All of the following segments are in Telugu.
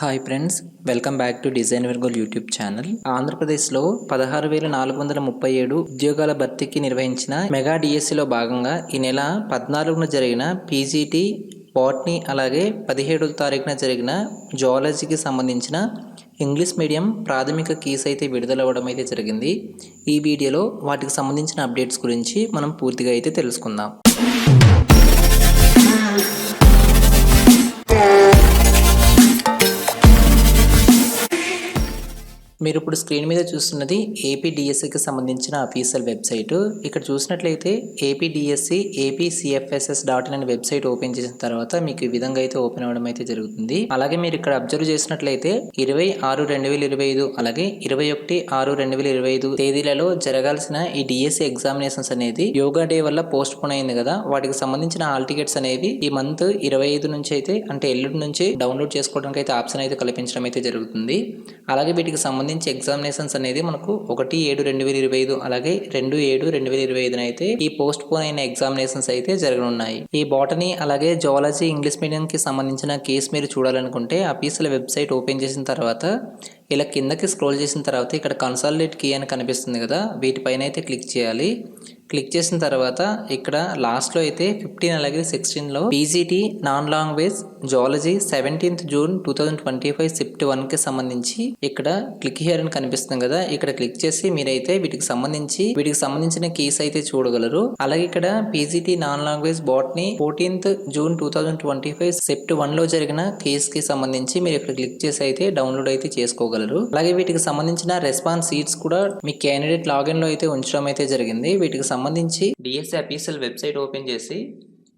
Hi friends welcome back to design వెర్గోల్ YouTube channel ఆంధ్రప్రదేశ్లో పదహారు వేల నాలుగు వందల ముప్పై ఏడు ఉద్యోగాల భర్తీకి నిర్వహించిన మెగా డిఎస్సిలో భాగంగా ఈ నెల పద్నాలుగున జరిగిన పీజీటీ బాట్నీ అలాగే పదిహేడవ తారీఖున జరిగిన జువాలజీకి సంబంధించిన ఇంగ్లీష్ మీడియం ప్రాథమిక కీస్ అయితే విడుదలవ్వడం అయితే జరిగింది. ఈ వీడియోలో వాటికి సంబంధించిన అప్డేట్స్ గురించి మనం పూర్తిగా అయితే తెలుసుకుందాం. మీరు ఇప్పుడు స్క్రీన్ మీద చూస్తున్నది ఏపీడిఎస్సికి సంబంధించిన అఫీషియల్ వెబ్సైట్. ఇక్కడ చూసినట్లయితే ఏపీ డిఎస్సి డాట్ ఇన్ అనే వెబ్సైట్ ఓపెన్ చేసిన తర్వాత మీకు ఈ విధంగా అయితే ఓపెన్ అవ్వడం అయితే జరుగుతుంది. అలాగే మీరు ఇక్కడ అబ్జర్వ్ చేసినట్లయితే ఇరవై ఆరు రెండు వేల ఇరవై ఐదు అలాగే ఇరవై ఒకటి ఆరు రెండు వేల ఇరవై ఐదు తేదీలలో జరగాల్సిన ఈ డిఎస్సి ఎగ్జామినేషన్స్ అనేది యోగా డే వల్ల పోస్ట్ పోన్ అయింది కదా. వాటికి సంబంధించిన హాల్ టికెట్స్ అనేవి ఈ మంత్ ఇరవై ఐదు నుంచి అయితే అంటే ఎల్లుడి నుంచి డౌన్లోడ్ చేసుకోవడానికి అయితే ఆప్షన్ అయితే కల్పించడం అయితే జరుగుతుంది. అలాగే వీటికి సంబంధించి ఎగ్జామినేషన్స్ అనేది మనకు ఒకటి ఏడు రెండు వేల ఇరవై ఐదు అలాగే రెండు ఏడు రెండు వేల ఇరవై ఐదున అయితే ఈ పోస్ట్ పోన్ అయిన ఎగ్జామినేషన్స్ అయితే జరగనున్నాయి. ఈ బాటనీ అలాగే జువాలజీ ఇంగ్లీష్ మీడియం కి సంబంధించిన కేసు మీరు చూడాలనుకుంటే అఫీషియల్ వెబ్సైట్ ఓపెన్ చేసిన తర్వాత ఇలా కిందకి స్క్రోల్ చేసిన తర్వాత ఇక్కడ కన్సాలిడేట్ కీ అని కనిపిస్తుంది కదా వీటిపైన అయితే క్లిక్ చేయాలి. క్లిక్ చేసిన తర్వాత ఇక్కడ లాస్ట్లో అయితే ఫిఫ్టీన్ అలాగే సిక్స్టీన్లో PGT non language zoology seventeenth June two thousand twenty five shift వన్కి సంబంధించి ఇక్కడ క్లిక్ హియర్ అని కనిపిస్తుంది కదా ఇక్కడ క్లిక్ చేసి మీరైతే వీటికి సంబంధించి వీటికి సంబంధించిన కీస్ అయితే చూడగలరు. అలాగే ఇక్కడ PGT non language botany fourteenth June two thousand twenty five shift వన్లో జరిగిన కేస్కి సంబంధించి మీరు ఇక్కడ క్లిక్ చేసి అయితే డౌన్లోడ్ అయితే చేసుకోగలరు. అలాగే వీటికి సంబంధించిన రెస్పాన్స్ సీట్స్ కూడా మీ క్యాండిడేట్ లాగిన్లో అయితే ఉంచడం అయితే జరిగింది. వీటికి సంబంధించి డిఎస్సి అఫీషియల్ వెబ్సైట్ ఓపెన్ చేసి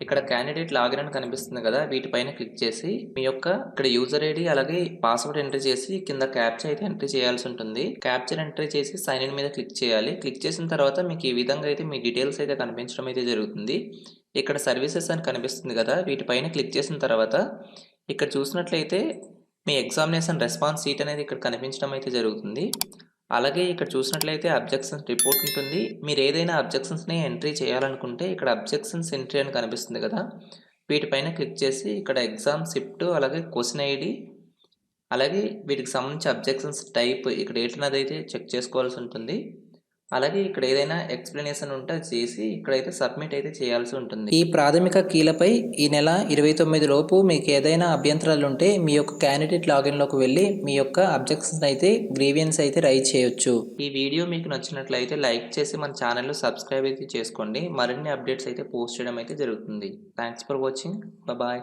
ఇక్కడ క్యాండిడేట్ లాగిన్ అని కనిపిస్తుంది కదా వీటిపైన క్లిక్ చేసి మీ యొక్క ఇక్కడ యూజర్ ఐడి అలాగే పాస్వర్డ్ ఎంట్రీ చేసి కింద క్యాప్చర్ అయితే ఎంట్రీ చేయాల్సి ఉంటుంది. క్యాప్చర్ ఎంట్రీ చేసి సైన్ ఇన్ మీద క్లిక్ చేయాలి. క్లిక్ చేసిన తర్వాత మీకు ఈ విధంగా అయితే మీ డీటెయిల్స్ అయితే కనిపించడం అయితే జరుగుతుంది. ఇక్కడ సర్వీసెస్ అని కనిపిస్తుంది కదా వీటిపైన క్లిక్ చేసిన తర్వాత ఇక్కడ చూసినట్లయితే మీ ఎగ్జామినేషన్ రెస్పాన్స్ సీట్ అనేది ఇక్కడ కనిపించడం అయితే జరుగుతుంది. అలాగే ఇక్కడ చూసినట్లయితే అబ్జెక్షన్స్ రిపోర్ట్ ఉంటుంది. మీరు ఏదైనా అబ్జెక్షన్స్ని ఎంట్రీ చేయాలనుకుంటే ఇక్కడ అబ్జెక్షన్స్ ఎంట్రీ అని కనిపిస్తుంది కదా. వీటిపైన క్లిక్ చేసి ఇక్కడ ఎగ్జామ్ షిఫ్ట్ అలాగే క్వశ్చన్ ఐడి అలాగే వీటికి సంబంధించి అబ్జెక్షన్స్ టైప్ ఇక్కడ ఏంటన్నది అయితే చెక్ చేసుకోవాల్సి ఉంటుంది. అలాగే ఇక్కడ ఏదైనా ఎక్స్ప్లెనేషన్ ఉంటే చేసి ఇక్కడైతే సబ్మిట్ అయితే చేయాల్సి ఉంటుంది. ఈ ప్రాథమిక కీలపై ఈ నెల ఇరవై తొమ్మిది లోపు మీకు ఏదైనా అభ్యంతరాలు ఉంటే మీ యొక్క క్యాండిడేట్ లాగిన్లోకి వెళ్ళి మీ యొక్క అబ్జెక్షన్స్ అయితే గ్రీవియన్స్ అయితే రైజ్ చేయొచ్చు. ఈ వీడియో మీకు నచ్చినట్లయితే లైక్ చేసి మన ఛానల్ సబ్స్క్రైబ్ అయితే చేసుకోండి. మరిన్ని అప్డేట్స్ అయితే పోస్ట్ చేయడం అయితే జరుగుతుంది. Thanks for watching bye